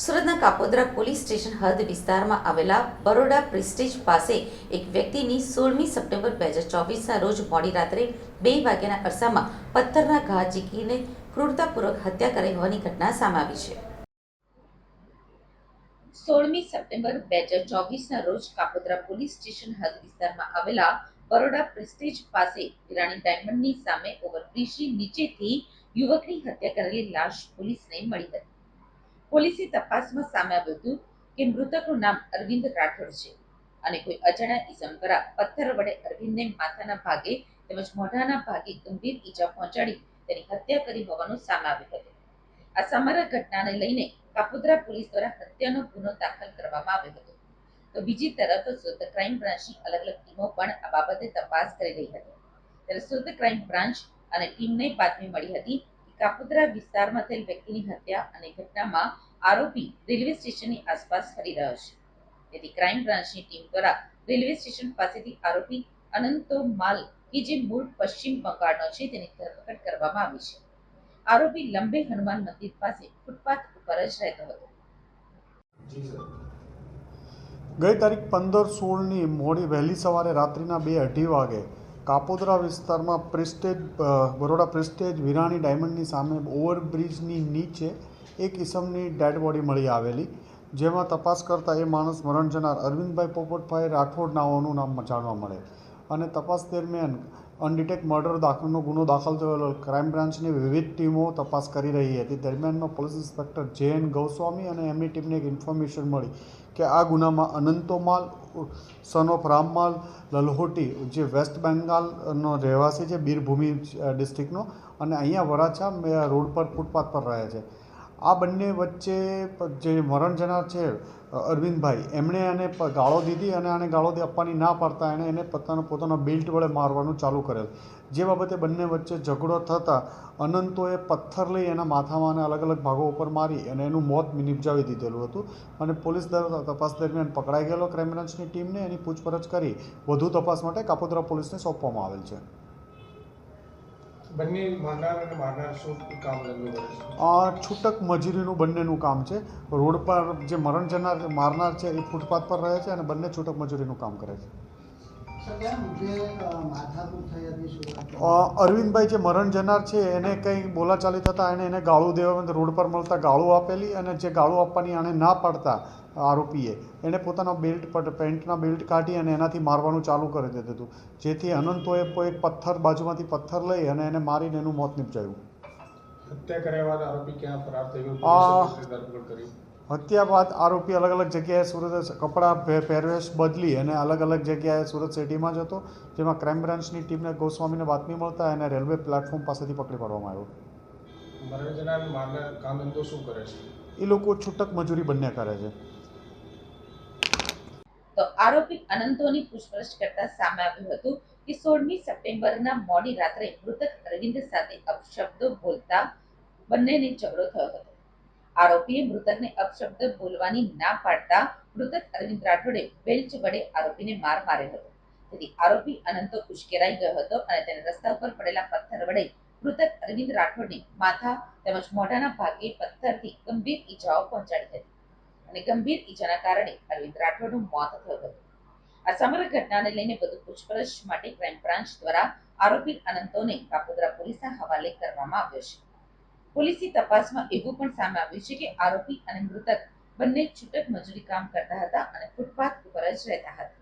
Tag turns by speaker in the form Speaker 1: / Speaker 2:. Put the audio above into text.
Speaker 1: સુરતના Kapodra police station હદ વિસ્તારમાં આવેલા બરોડા પ્રિસ્ટેજ પાસે એક વ્યક્તિની સોળમી સપ્ટેમ્બર બે હજાર ચોવીસના રોજ મોડી રાત્રે બે વાગ્યાના અરસામાં પથ્થરના ઘા ઝીકીને ક્રૂરતાપૂર્વક હત્યા કરાઈ હોવાની ઘટના સામે આવી છે. સોળમી સપ્ટેમ્બર બે હજાર ચોવીસના રોજ કાપોદ્રા પોલીસ સ્ટેશન હદ વિસ્તારમાં આવેલા બરોડા પ્રિસ્ટેજ પાસે ઈરાણી ડાયમંડની સામે ઓવરબ્રિજની નીચેથી યુવકની હત્યા કરેલી લાશ પોલીસને મળી હતી. પોલીસે તપાસમાં સામે આવ્યું હતું કે મૃતકનું નામ અરવિંદ રાઠોડ છે અને કોઈ અજાણ્યા ઇસમ દ્વારા પથ્થર વડે અરવિંદને માથાના ભાગે તેમજ મોઢાના ભાગે ગંભીર ઈજા પહોંચાડી તેની હત્યા કરી હોવાનું સામે આવ્યું હતું. આ સમગ્ર ઘટનાને લઈને કાપોદ્રા પોલીસ દ્વારા હત્યાનો ગુનો દાખલ કરવામાં આવ્યો હતો. તો બીજી તરફ શુદ્ધ ક્રાઇમ બ્રાન્ચની અલગ અલગ ટીમો પણ આ બાબતે તપાસ કરી રહી હતી. ત્યારે શુદ્ધ ક્રાઇમ બ્રાન્ચ અને ટીમને બાતમી મળી હતી કે કાપોદ્રા વિસ્તારમાં થયેલ વ્યક્તિની હત્યા અને ઘટનામાં આરોપી રેલવે સ્ટેશનની આસપાસ ફરી રહ્યો છે. તેથી ક્રાઇમ બ્રાન્ચની ટીમ દ્વારા રેલવે સ્ટેશન પાસેથી આરોપી અનંતો માલ કે જે મૂળ પશ્ચિમ બંગાળનો છે તેની ધરપકડ કરવામાં આવી છે. આરોપી લંબે હનુમાન મંદિર પાસે ફૂટપાથ ઉપર જ રહેતો હતો.
Speaker 2: ગઈ તારીખ પંદર સોળની મોડી વહેલી સવારે રાત્રિના બે અઢી વાગે કાપોદરા વિસ્તારમાં પ્રિસ્ટેજ બરોડા પ્રિસ્ટેજ વિરાણી ડાયમંડની સામે ઓવરબ્રિજની નીચે એક ઇસમની ડેડ બોડી મળી આવેલી, જેમાં તપાસ કરતાં એ માણસ મરણ જનાર અરવિંદભાઈ પોપટભાઈ રાઠોડ નાઓનું નામ જાણવા મળે. અને તપાસ દરમિયાન અનડિટેક મર્ડર દાખલનો ગુનો દાખલ થયેલો ક્રાઇમ બ્રાન્ચની વિવિધ ટીમો તપાસ કરી રહી હતી. દરમિયાનમાં police inspector J N Goswami અને એમની ટીમને એક ઇન્ફોર્મેશન મળી કે આ ગુનામાં અનંતોમાલ, સન ઓફ રામમાલ, લલહોટી, જે વેસ્ટ બેંગાલનો રહેવાસી છે, બીરભૂમિ ડિસ્ટ્રિક્ટનો, અને અહીંયા વરાછા રોડ પર, ફૂટપાથ પર રહે છે. આ બંને વચ્ચે જે મરણ જનાર છે અરવિંદભાઈ, એમણે એને ગાળો દીધી અને આને ગાળો આપવાની ના પાડતા એણે એને પોતાનો પોતાનો બેલ્ટ વડે મારવાનું ચાલુ કરેલ. જે બાબતે બંને વચ્ચે ઝઘડો થતાં અનંતોએ પથ્થર લઈ એના માથામાં અને અલગ અલગ ભાગો ઉપર મારી અને એનું મોત નિપજાવી દીધેલું હતું અને પોલીસ દર તપાસ દરમિયાન પકડાઈ ગયેલો ક્રાઇમ બ્રાન્ચની ટીમને એની પૂછપરછ કરી વધુ તપાસ માટે કાપોદ્રા પોલીસને સોંપવામાં આવેલ છે.
Speaker 3: બંને મારનાર અને મારનાર શું કામ ધંધો કરે છે?
Speaker 2: છૂટક મજૂરીનું બંનેનું કામ છે. રોડ પર જે મરણ જનાર, મારનાર છે એ ફૂટપાથ પર રહે છે અને બંને છૂટક મજૂરીનું કામ કરે છે. અરવિંદભાઈ જે મરણ જનાર છે એને કંઈ બોલાચાલી થતાં એને એને ગાળું દેવા રોડ પર મળતા ગાળું આપેલી અને જે ગાળું આપવાની આણે ના પાડતા આરોપીએ એણે પોતાનો બેલ્ટ પર પેન્ટના બેલ્ટ કાઢી અને એનાથી મારવાનું ચાલુ કરી દીધું હતું. જેથી અનંતોએ એક પથ્થર બાજુમાંથી પથ્થર લઈ અને એને મારીને એનું મોત નિપજાયું.
Speaker 3: હત્યા કર્યા બાદ આરોપી ક્યાં ફરાર થઈ ગયો
Speaker 2: હત્યા બાદ આરોપી અલગ અલગ જગ્યાએ સુરત કપડાં પહેરવેશ બદલી અને અલગ અલગ જગ્યાએ સુરત સિટીમાં જતો જેમાં ક્રાઇમ બ્રાન્ચની ટીમને ગોસ્વામીને બાતમી મળતા એને રેલવે પ્લેટફોર્મ પાસેથી પકડી પાડવામાં આવ્યો.
Speaker 3: અને કામ ધંધો શું કરે છે?
Speaker 2: એ લોકો છૂટક મજૂરી બંને કરે છે.
Speaker 1: તો આરોપી અનંતોની પૂછપરછ કરતા સામે આવ્યું હતું કે સોળમી સપ્ટેમ્બરના મોડી રાત્રે મૃતક અરવિંદ સાથે અપશબ્દો બોલતા બંનેને ઝઘડો થયો હતો. આરોપીએ મૃતકને અપશબ્દ બોલવાની ના પાડતા મૃતક અરવિંદ રાઠોડે બેલ્ચ વડે આરોપીને માર માર્યો હતો. તેથી આરોપી અનંતો ઉશ્કેરાઈ ગયો હતો અને તેને રસ્તા ઉપર પડેલા પથ્થર વડે મૃતક અરવિંદ રાઠોડને માથા તેમજ મોઢાના ભાગે પથ્થરથી ગંભીર ઈજાઓ પહોંચાડી હતી. અને ગંભીર ઈજાના કારણે અરવિંદ રાઠોડનું મોત થયું હતું. આ સમગ્ર ઘટનાને લઈને વધુ પૂછપરછ માટે ક્રાઇમ બ્રાન્ચ દ્વારા આરોપી અનંતોને કાપોદ્રા પોલીસના હવાલે કરવામાં આવ્યો છે. પોલીસની તપાસમાં એવું પણ સામે આવ્યું છે કે આરોપી અને મૃતક બંને છૂટક મજૂરી કામ કરતા હતા અને ફૂટપાથ ઉપર જ રહેતા હતા.